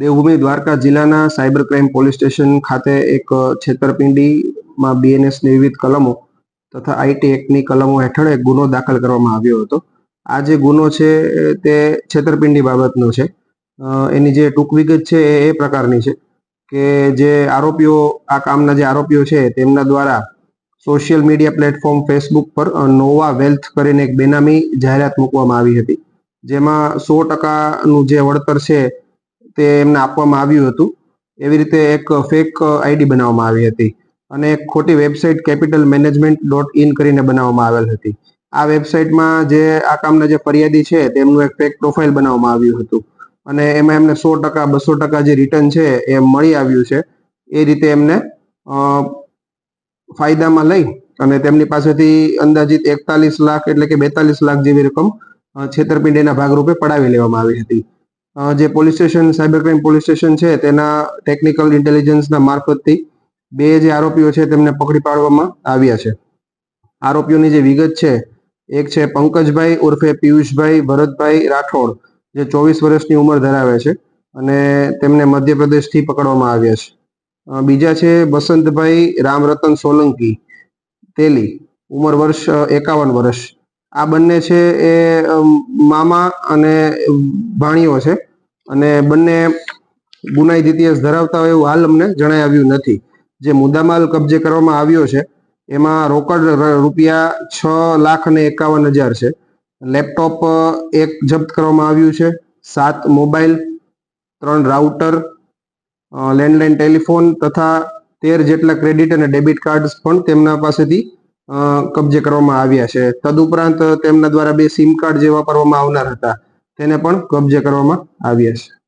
દેવભૂમિ દ્વારકા જિલ્લાના cyber crime police station ખાતે એક છેતરપિંડીમાં બીએનએસની વિવિધ કલમો તથા આઈટી એક્ટની કલમો હેઠળ એક ગુનો દાખલ કરવામાં આવ્યો હતો. આ જે ગુનો છે તે છેતરપિંડી બાબતનો છે. એની જે ટૂંક વિગત છે, એ એ પ્રકારની છે કે જે આરોપીઓ, આ કામના જે આરોપીઓ છે, તેમના દ્વારા સોશિયલ મીડિયા પ્લેટફોર્મ ફેસબુક પર નોવા વેલ્થ કરીને એક બેનામી જાહેરાત મૂકવામાં આવી હતી. જેમાં સો ટકાનું જે વળતર છે તે એમને આપવામાં આવ્યું હતું. એવી રીતે એક ફેક આઈડી બનાવવામાં આવી હતી અને એક ખોટી website capital management dot in કરીને બનાવવામાં આવેલ હતી. આ વેબસાઇટમાં જે આ કામના જે ફરિયાદી છે તેમનું એક ફેક પ્રોફાઇલ બનાવવામાં આવ્યું હતું. અને એમાં એમને સો ટકા, બસો ટકા જે રિટર્ન છે એ મળી આવ્યું છે. એ રીતે એમને ફાયદામાં લઈ અને તેમની પાસેથી અંદાજિત એકતાલીસ લાખ એટલે કે બેતાલીસ લાખ જેવી રકમ છેતરપિંડીના ભાગરૂપે પડાવી લેવામાં આવી હતી. જે police station cyber crime police station છે, તેના ટેકનિકલ ઇન્ટેલિજન્સના મારફતથી બે જે આરોપીઓ છે, તેમને પકડી પાડવામાં આવ્યા છે. આરોપીઓની જે વિગત છે, એક છે પંકજભાઈ ઉર્ફે પિયુષભાઈ ભરતભાઈ રાઠોડ, જે ચોવીસ વર્ષની ઉંમર ધરાવે છે અને તેમને મધ્યપ્રદેશથી પકડવામાં આવ્યા છે. બીજા છે બસંતભાઈ રામરતન સોલંકી, તેલી, ઉંમર વર્ષ એકાવન વર્ષ. આ બંને છે એ મામા અને ભાણીઓ છે. અને બંને ગુનાહિત ઇતિહાસ ધરાવતા હોય એવું હાલ અમને જણાઈ આવ્યું નથી. જે મુદ્દામાલ કબજે કરવામાં આવ્યો છે, એમાં રોકડ રૂપિયા છ લાખ અને એકાવન હજાર છે. લેપટોપ એક જપ્ત કરવામાં આવ્યું છે, સાત મોબાઈલ, ત્રણ રાઉટર લેન્ડલાઇન ટેલિફોન તથા તેર જેટલા ક્રેડિટ અને ડેબિટ કાર્ડ્સ પણ તેમના પાસેથી કબજે કરવામાં આવ્યા છે. તદુપરાંત તેમના દ્વારા બે સિમ કાર્ડ જે વાપરવામાં આવનાર હતા. તેને પણ કબજે કરવામાં આવ્યા છે.